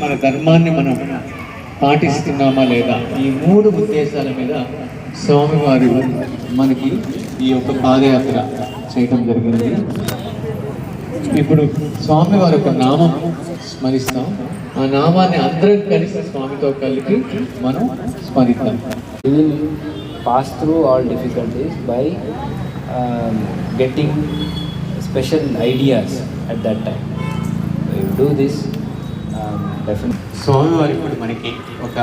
మన ధర్మాన్ని మనం పాటిస్తున్నామా లేదా? ఈ మూడు ఉద్దేశాల మీద స్వామివారు మనకి ఈ యొక్క పాదయాత్ర చేయటం జరిగింది. ఇప్పుడు స్వామివారి యొక్క నామం స్మరిస్తాం. ఆ నామాన్ని అందరం కలిసి స్వామితో కలిపి మనం స్మరిద్దాం. Pass through all difficulties by um, getting special ideas at that time. We will do this um, definitely. ఇప్పుడు మనకి ఒక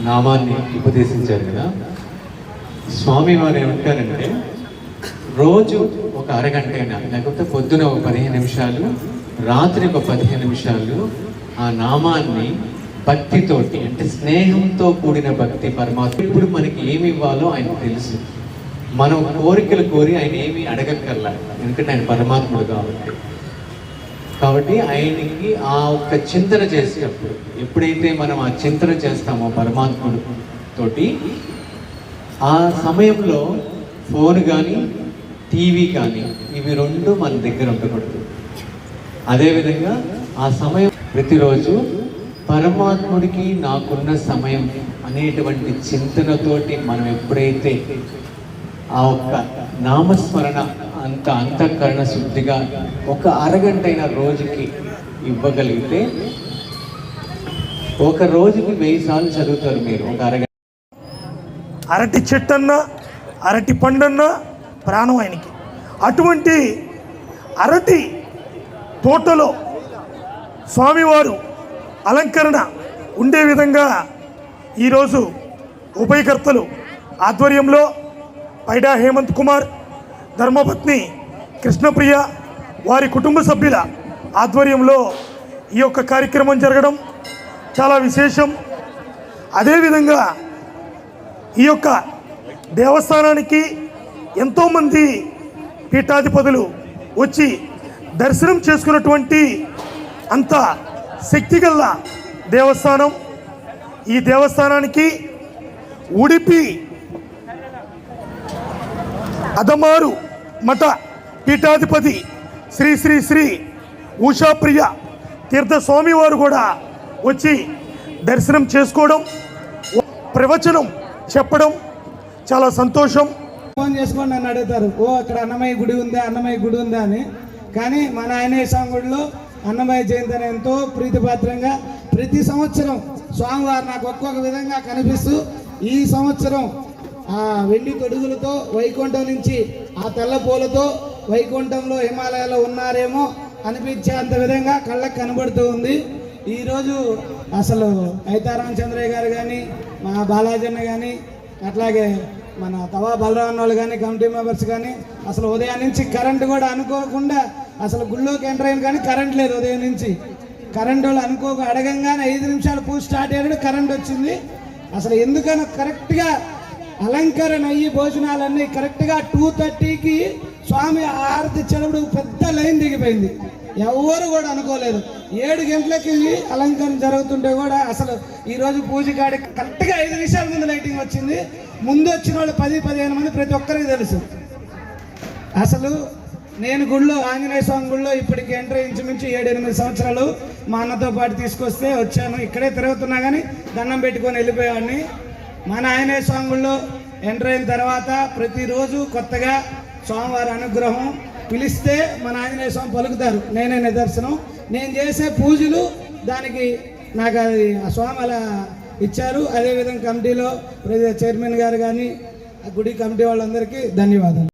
నామాన్ని ఉపదేశించారు కదా స్వామివారు ఏమంటారంటే రోజు ఒక అరగంట అయినా లేకపోతే పొద్దున ఒక పదిహేను నిమిషాలు రాత్రి ఒక పదిహేను నిమిషాలు ఆ నామాన్ని భక్తితోటి అంటే స్నేహంతో కూడిన భక్తి పరమాత్మ ఇప్పుడు మనకి ఏమి ఇవ్వాలో ఆయన తెలుసు. మనం కోరికలు కోరి ఆయన ఏమి అడగక్కర్లా ఎందుకంటే ఆయన పరమాత్ముడు కాబట్టి. కాబట్టి ఆయనకి ఆ ఒక్క చింతన చేసేటప్పుడు ఎప్పుడైతే మనం ఆ చింతన చేస్తామో పరమాత్ముడు తోటి ఆ సమయంలో ఫోన్ కానీ టీవీ కానీ ఇవి రెండు మన దగ్గర ఉండకూడదు. అదేవిధంగా ఆ సమయం ప్రతిరోజు పరమాత్ముడికి నాకున్న సమయం అనేటువంటి చింతనతోటి మనం ఎప్పుడైతే ఆ ఒక్క నామస్మరణ అంత అంతఃకరణ శుద్ధిగా ఒక అరగంటైన రోజుకి ఇవ్వగలిగితే ఒక రోజుకి వెయ్యి సార్లు చదువుతారు మీరు ఒక అరగంట. అరటి చెట్టన్నా అరటి పండన్నా ప్రాణం ఆయనకి. అటువంటి అరటి తోటలో స్వామివారు అలంకరణ ఉండే విధంగా ఈరోజు ఉభయకర్తలు ఆధ్వర్యంలో పైడా హేమంత్ కుమార్ ధర్మపత్ని కృష్ణప్రియ వారి కుటుంబ సభ్యుల ఆధ్వర్యంలో ఈ యొక్క కార్యక్రమం జరగడం చాలా విశేషం. అదేవిధంగా ఈ యొక్క దేవస్థానానికి ఎంతోమంది పీఠాధిపతులు వచ్చి దర్శనం చేసుకున్నటువంటి అంత శక్తిగల దేవస్థానం. ఈ దేవస్థానానికి ఉడిపి అదమారు మఠ పీఠాధిపతి శ్రీ శ్రీ శ్రీ ఉషాప్రియ తీర్థస్వామి వారు కూడా వచ్చి దర్శనం చేసుకోవడం ప్రవచనం చెప్పడం చాలా సంతోషం. ఫోన్ చేసుకొని నన్ను అడుగుతారు. ఓ అక్కడ అన్నమయ్య గుడి ఉందా అన్నమయ్య గుడి ఉందా అని. కానీ మన ఆయనేయ స్వామి గుడిలో అన్నమయ్య జయంతి అని ఎంతో ప్రీతిపాత్రంగా ప్రతి సంవత్సరం స్వామివారు నాకు ఒక్కొక్క విధంగా కనిపిస్తూ ఈ సంవత్సరం ఆ వెండి తొడుగులతో వైకుంఠం నుంచి ఆ తెల్ల పూలతో వైకుంఠంలో హిమాలయాలో ఉన్నారేమో అనిపించేంత విధంగా కళ్ళకు కనబడుతూ ఉంది. ఈరోజు అసలు చంద్రయ్య గారు కానీ మా బాలాజన్న కానీ అట్లాగే మన తవా బలరామన్ వాళ్ళు కానీ కమిటీ మెంబర్స్ కానీ అసలు ఉదయం నుంచి కరెంట్ కూడా అనుకోకుండా అసలు గుళ్ళోకి ఎంటర్ అయిన కానీ కరెంట్ లేదు ఉదయం నుంచి. కరెంట్ వాళ్ళు అనుకోక అడగంగానే ఐదు నిమిషాలు పూజ స్టార్ట్ అయ్యాడు కరెంట్ వచ్చింది. అసలు ఎందుకనో కరెక్ట్గా అలంకరణ అయ్యి భోజనాలన్నీ కరెక్ట్గా టూ థర్టీకి స్వామి ఆరతి చెలవుడు పెద్ద లైన్ దిగిపోయింది. ఎవరు కూడా అనుకోలేదు. ఏడు గంటలకి అలంకరణ జరుగుతుంటే కూడా అసలు ఈరోజు పూజ కాడి కరెక్ట్గా ఐదు నిమిషాల ముందు లైటింగ్ వచ్చింది. ముందు వచ్చిన వాళ్ళు పది పదిహేను మంది ప్రతి ఒక్కరికి తెలుసు. అసలు నేను గుళ్ళో ఆంజనేయ స్వామి గుళ్ళో ఇప్పటికి ఎంట్రీ ఇంచుమించు ఏడు ఎనిమిది సంవత్సరాలు మా అన్నతో పాటు తీసుకొస్తే వచ్చాను. ఇక్కడే తిరుగుతున్నా కానీ దండం పెట్టుకొని వెళ్ళిపోయేవాడిని. మన ఆంజనేయ స్వామి గుళ్ళో ఎంటర్ అయిన తర్వాత ప్రతిరోజు కొత్తగా స్వామివారి అనుగ్రహం పిలిస్తే మన ఆంజనేయ స్వామి పలుకుతారు. నేనే నిదర్శనం. నేను చేసే పూజలు దానికి నాకు అది ఆ స్వామి అలా ఇచ్చారు. అదేవిధంగా కమిటీలో ప్రతి చైర్మన్ గారు కానీ ఆ గుడి కమిటీ వాళ్ళందరికీ ధన్యవాదాలు.